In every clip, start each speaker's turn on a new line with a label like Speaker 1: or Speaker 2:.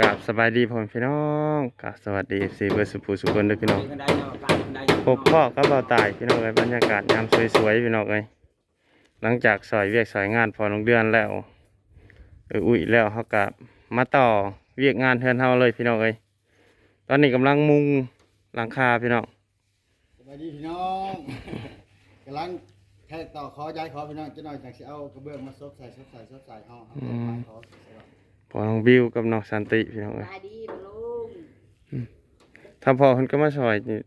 Speaker 1: กับสบายดีผมพี่น้องกับสวัสดีสีเบอร์สุภูสุคนด้วยพี่น้องพบพ่อก็เบาตายพี่น้องเลยบรรยากาศยามสวยๆพี่น้องเลยหลังจากสอยเวียกสอยงานพอลงเดือนแล้วเอออุ้ยแล้วเขากับมาต่อเวียกงานเทือนเฮาเลยพี่น้องเลยตอนนี้กำลังมุงหลังคาพี่น้อง
Speaker 2: สวัสดีพี่น้องกำลังแค่ต่อขอย้ายขอพี่น้องจะหน่อยจากสิเอากระเบื้องมาซบใส่ซบใส่ซบใส่ห้องครับขอขอ
Speaker 1: พอน้องบิวกับน้องสันติพี่น้องเลย
Speaker 3: ตายดีบ่ลุง
Speaker 1: ถ้าพอเพิ่นก็มาซอยนี่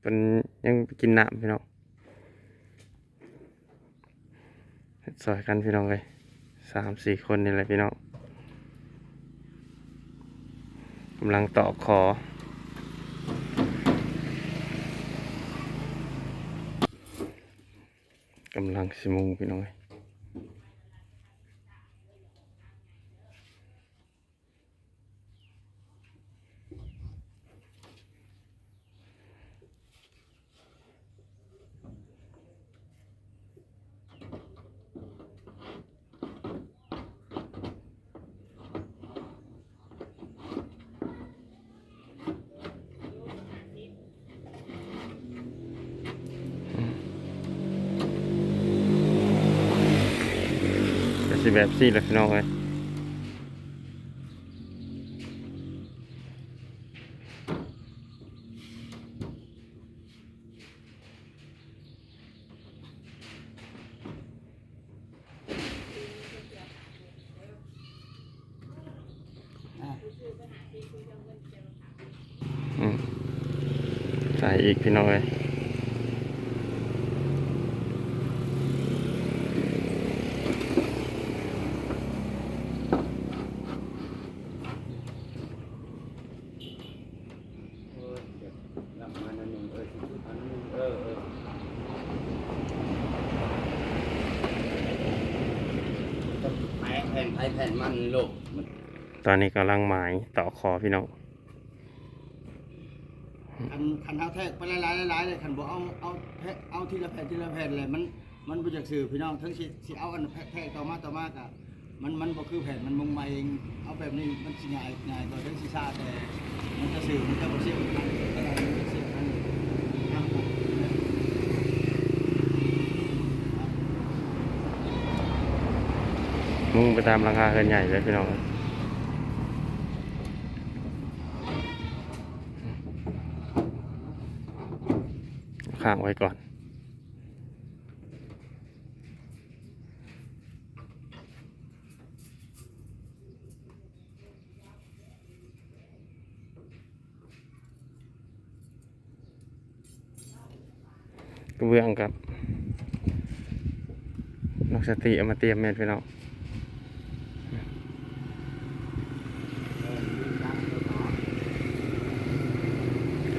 Speaker 1: เป็นยังไปกินน้ำพี่น้องซอยกันพี่น้องเลยสามสี่คนนี่แหละพี่น้องกำลังต่อคอกำลังสิมุงพี่น้องเอ้ย แบบสี่แหละพี่น้องเลยอืมใส่อีกพี่น้องเลย
Speaker 4: รับมาหนึ่งเออสิบอันนึงเออเออแผ่น แผ่นไทยแผ่นมันโลกมัน
Speaker 1: ตอนนี้กำลังหมายต่อคอพี่น้อง
Speaker 2: คันคันเอาแทกไปหลายๆหลายๆเลยคันบ่เอาเอาแทกเอาทีละแผ่นทีละแผ่นเลยมันมันบ่จากสื่อพี่น้องทั้งสิสิเอาอันแทกต่อมาต่อมากะมันมันบ่คือแผ่นมันมุงมาเองเอาแบบนี้มันสิง่ายง่ายกว่าทั้งสิซ่าแต่มันจะสื่อมันจะบ่เสียกันอะไรมันเสียกันครับผม
Speaker 1: มุ่งไปตามราคาเกินใหญ่เลยพี่น้องข้างไว้ก่อนกระเบื้องกับนกสติเอามาเตรียมเม็ดพี่น้อง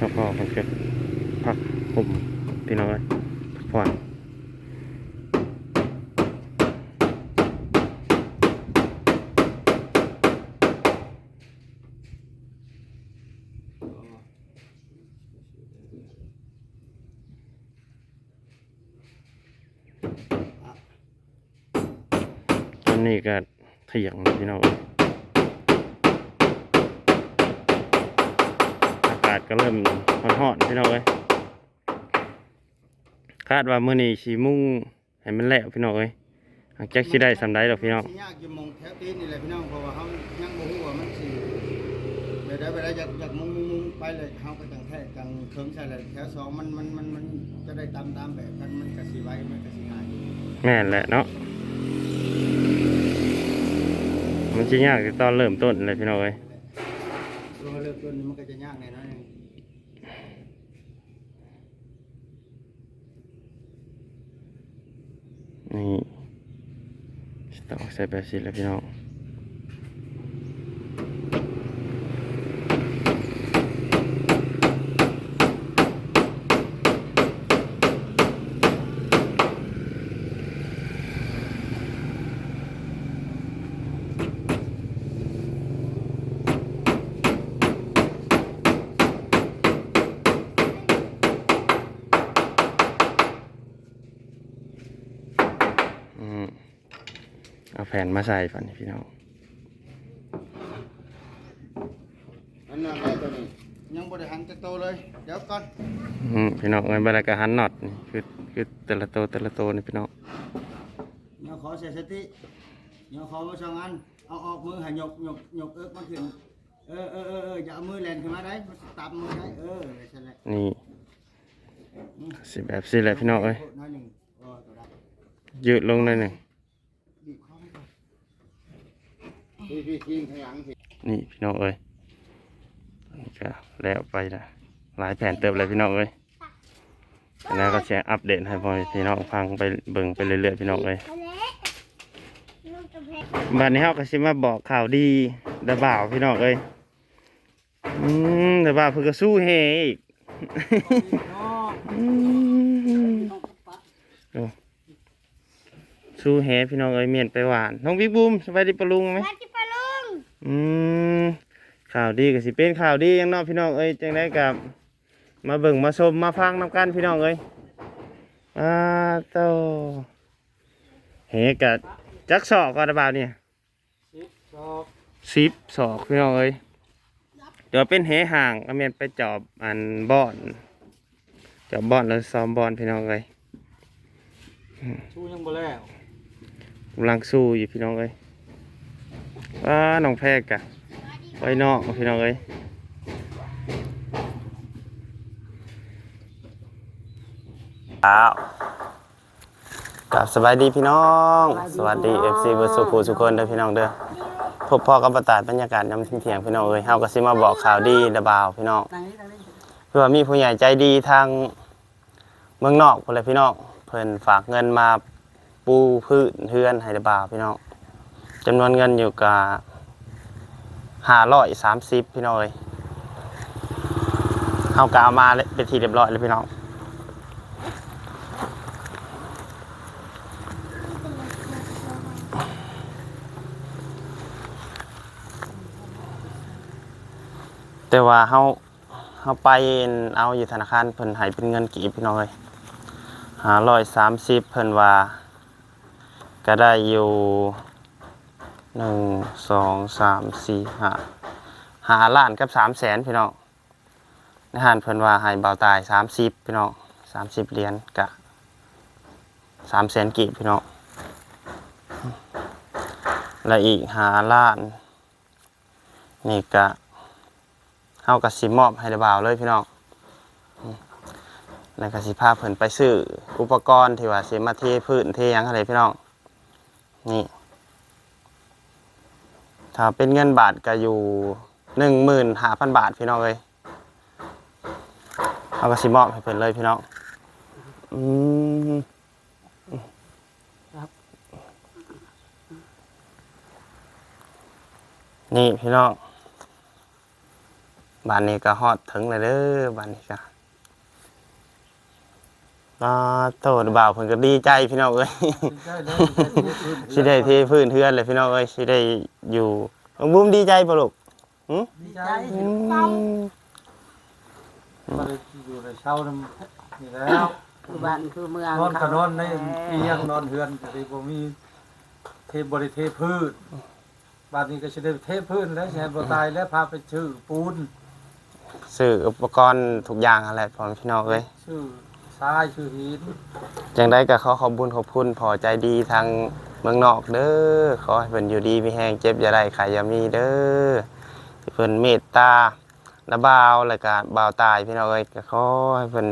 Speaker 1: ครับพ่อผมเก็บพักผมพี่น้องเลยพักผ่อนตอนนี้ก็เถียงนะพี่น้องเอ้ยอากา ศก็เริ่มร้อนๆพี่น้องเลยคาดว่ามื้อนี้สีมุ่งให้มันแล้วพี่น้องเอ้ยหลังจากสิได้สำได้ดอกพี่น้อง
Speaker 2: สิยากอยู่หมองแถวตีนนี่แหละพี่น้องเพราะว่าเฮายังบ่ฮู้ว่ามันสิเดี๋ยวได้เวลาอยากอยากมุงมุงมุงไปเลยเฮาก็จังแท้จังเคิงใช่เลยแถวสองมันมันมันมันจะได้ตามตามแบบกันมันก็สิไวมันก็สิง่าย
Speaker 1: แม่นแหละเนาะมันสิยากที่ตอนเริ่มต้นเลยพี่น้องเอ้ย
Speaker 2: ตัวเลือกต้นนี่มันก็จะยากหน่อยนะ
Speaker 1: นี่ต้องใส่แบบสิแล้วพี่น้อง แผ่นมาใส่ฝันนี่พี่น้อง
Speaker 4: มันนอนได้ตัวนี้
Speaker 2: ยังบ่ได้หันจักโตเลยเดี๋ยวก่อน
Speaker 1: อืมพี่น้องเอ้ยบรรยากาศหันน็อตนี่คือคือแต่ละโตวแต่ละโตวนี่พี่น้อง
Speaker 2: เดี๋ยวขอเสียสติเดี๋ยวขอมาสองอันเอาออกมือให้ยกยกยกเอิกมาขึ้นเออเออเออเอออย่าเอามือแลนขึ้นมาได้มันตามมือได้เออใช่แหละ
Speaker 1: นี่สิแบบสิแหละพี่น้องเอ้ย
Speaker 2: น้อยหนึ่งเออตัวได้
Speaker 1: ยืดลงหน่อยหนึ่ง
Speaker 2: บีบเข้าไปก่อน
Speaker 4: พี่พี่ทิ้งข้างหลังสิ
Speaker 1: นี่พี่น้องเอ้ยนี่ก็แล้วไปละหลายแผ่นเติบเลยพี่น้องเอ้ยแล้วก็แชร์อัปเดตให้พ่อพี่น้องฟังไปเบิ่งไปเรื่อยๆพี่น้องเอ้ย
Speaker 3: ทะเลลูกกระเพก
Speaker 1: บัดนี้เฮาก็สิมาบอกข่าวดีดาบ่าวพี่น้องเอ้ยอืมดาบ่าวเพิ่นก็สู้เฮอีกอือสู้เฮพี่น้องเอ้ยเมียนไปหวาน น้องบิ๊กบูมสบายดีปะลุงไหม
Speaker 3: มาที่ป
Speaker 1: อืมข่าวดีก็สิเป็นข่าวดีอยังเนอกพี่น้องเอ้ยจังได้กับมาเบิ่งมาชมมาฟังนำกันพี่น้องเอ้ยอ่าโตเฮกะจักศอกก็ได้บ่าวเนี่ย
Speaker 2: ชอบ
Speaker 1: สิบศอกพี่น้องเอ้ยเดี๋ยวเป็นเฮห่างก็แม่นไปจอบอันบอนจอบบอนแล้วซ้อมบอนพี่น้องเอ้ย
Speaker 2: ชูยังบ่แล้ว
Speaker 1: กำลังสู้อยู่พี่น้องเอ้ย ว้าน้องแพรกะไว้นอกพี่น้องเอ้ยอ้าวกับสบายดีพี่น้อง สวัสดี FC เบอร์สุขุสุคนเด้อพี่น้องเด้อพบพ่อกับประตาดบรรยากาศยามเที่ยงๆพี่น้องเอ้ยเฮาก็สิมาบอกข่าวดีระบาวพี่น้องเพื่อมีผู้ใหญ่ใจดีทางเมืองนอกพุ่นแหละพี่น้องเพิ่นฝากเงินมาปูพื้นเฮือนให้ระบาวพี่น้อง จำนวนเงินอยู่กับ530พี่น้องเอ้ยเฮาก็เอามาเป็นทีเรียบร้อยแล้วพี่น้องแต่ว่าเฮาเฮาไปเอาอยู่ธนาคารเพิ่นให้เป็นเงินกีบพี่น้อยห้าร้อยสามสิบเพิ่นว่า ก็ได้อยู่ หนึ่งสองสามสี่ห้าหาล้านกับสามแสนพี่น้องในหารเพิ่นว่าให้เบาตายสามสิบพี่น้องสามสิบเหรียญกะสามแสนกีบพี่น้องและอีกหาล้าน นี่กะเฮาก็สิมอบให้ดาบ่าวเลยพี่น้องอืมแล้วก็สิพาเพิ่นไปซื้ออุปกรณ์ที่ว่าสิมาเทพื้นเทยังอะไรพี่น้องนี่ ถ้าเป็นเงินบาทก็อยู่หนึ่งหมื่นห้าพันบาทพี่น้องเลยเฮาก็สิมอบให้เพิ่นเลยพี่น้องอืมนี่พี่น้องบ้านนี้ก็ฮอดถึงเลยเด้อบ้านนี้ก็ อ่าโตดบ่าวเพิ่นก็ดีใจพี่น้องเอ้ยสิได้เทพื้นเทือนเลยพี่น้องเอ้ยสิได้อยู่น้องบุ้มดีใจบ่ลูกหึ
Speaker 5: ดีใจ
Speaker 1: อืม
Speaker 5: มาอยู่ในเช้าน้ำนี่แล้ว
Speaker 6: คือบ้านคือเมือง
Speaker 5: นอนก็นอนในเตียงนอนเฮือนแต่ที่บ่มีเทบริเทพืชบ้านนี้ก็สิได้เทพื้นแล้วสิให้บ่ตายแล้วพาไปชื่อปูน
Speaker 1: ซื้ออุปกรณ์ทุกอย่างอะไรพร้อมพี่น้องเอ้ย
Speaker 5: ชื่อ ทรายชื่อหิน
Speaker 1: จังได้ก็ขอขอบคุญขอบคุณพอใจดีทางเมืองนอกเด้อขอให้เพิ่นอยู่ดีมีแฮงเจ็บอย่าได้ขายยามีเด้อที่เพิ่นเมตตาระบาวแล้วก็บ่าวตายพี่น้องเอ้ยก็ขอให้เพิ่น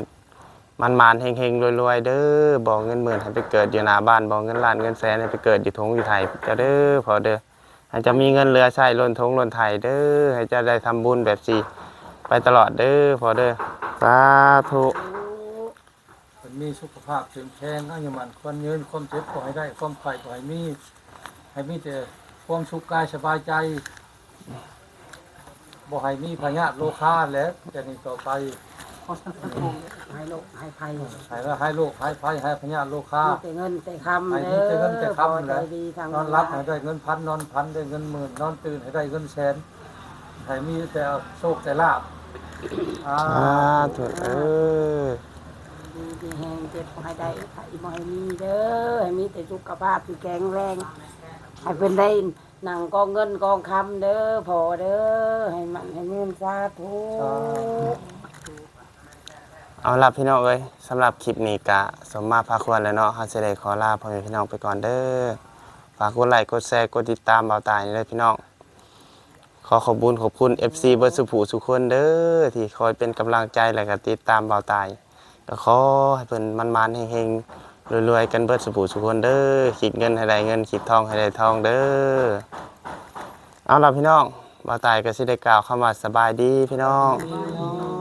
Speaker 1: มันมานๆเฮงๆรวยๆเด้อบอกเงินหมื่นให้ไปเกิดอยู่หน้าบ้านบอกเงินล้านเงินแสนให้ไปเกิดอยู่ทงอยู่ไทยจ้าเด้อพอเด้อให้จะมีเงินเหลือใช้ล้นทงล้นไทยเด้อให้จะได้ทำบุญแบบสิไปตลอดเด้อพอเด้อสาธุ
Speaker 5: มันมีสุขภาพเข้มแข็งอายุมันควรยืนความเจ็บก็ให้ได้ ความไข่ก็ให้มี ให้มีแต่ความสุขกายสบายใจบ่ให้มีพยาธิโรคาแล้วจากนี้ต่อไป
Speaker 6: ให้โลกให้ภัย
Speaker 5: ให้ว่าให้โรคให้ภัยให้พยาธิโรคา
Speaker 6: มีแต่เงินแต่คำ
Speaker 5: ให้
Speaker 6: เด้
Speaker 5: มีแต่เงินแต่
Speaker 6: อ
Speaker 5: คำ
Speaker 6: พอใจ
Speaker 5: แหละ
Speaker 6: ดีทาง
Speaker 5: นอนรับให้ได้เงินพันนอนพันได้เงินหมื่นนอนตื่นให้ได้เงินแสนให้มีแต่โชคแต่ลาบอ่า
Speaker 1: สาธุเออ
Speaker 6: ดีดีแหงเจ็บบ่ให้ได้ไข่บ่ให้มีเด้อให้มีแต่สุขภาพที่แข็งแรงให้เป็นได้หนังกองเงินกองคำเด้อพอเด้อให้มันให้เงินสาธุ
Speaker 1: เอาล่ะพี่น้องเอ้ยสำหรับคลิปนี้กะสมมาพาควรแล้วเนาะเฮาสิได้ขอลาพ่อแม่พี่น้องไปก่อนเด้อฝากกดไลค์กดแชร์กดติดตามเบาตายนี่เลยพี่น้องขอขอบคุญขอบคุณ FC เบิร์สุผูสุคนเด้อที่คอยเป็นกำลังใจและก็ติดตามเบาตาย ก็ขอให้เพิ่นมันๆเฮงๆรวยๆกันเบิดสุผูสุคนเด้อคิดเงินให้ได้เงินคิดทองให้ได้ทองเด้อเอาล่ะพี่น้องบ่าตายก็สิได้กล่าวคำว่าสบายดีพี่น้อง
Speaker 6: พี่น้อง